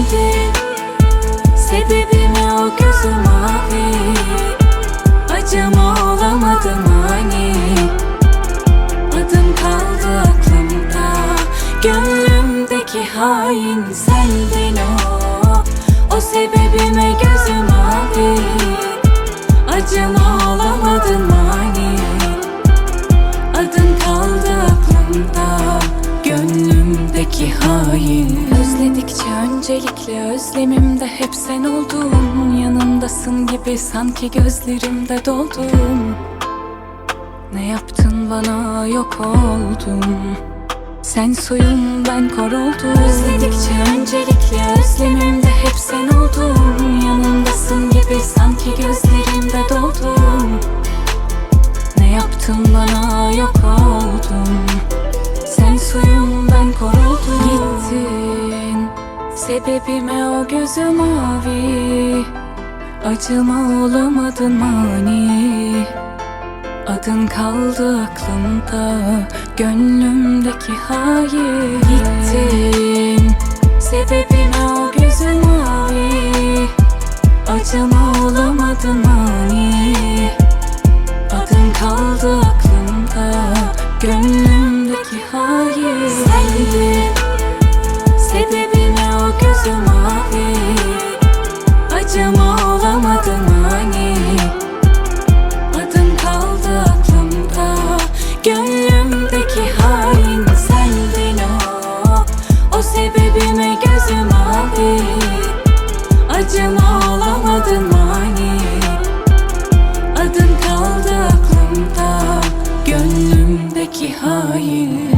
Sendin Sebebime o gözü mavi? Acıma olamadım hani? Adın kaldı aklımda Gönlümdeki hain sendin o. O sebebime gözü mavi. Acıma olamadın Gönlümdeki hain. Özledikçe öncelikle özlemimde hep sen oldun. Yanımdasın gibi sanki gözlerimde doldun. Ne yaptın bana yok oldum Sen suyum ben kor oldum Özledikçe öncelikle özlemimde hep sen oldun. Yanımdasın gibi sanki gözlerimde doldun. Ne yaptın bana yok oldum Sebebime o gözü mavi. Acıma olamadın mani. Adın kaldı aklımda Gönlümdeki hain Gittin Sebebime o gözü mavi. Acıma olamadın mani. Adın kaldı aklımda Gönlümdeki Gönlümdeki hain sendin o. O sebebime gözü mavi Acıma olamadın hani Adın kaldı aklımda. Gönlümdeki hain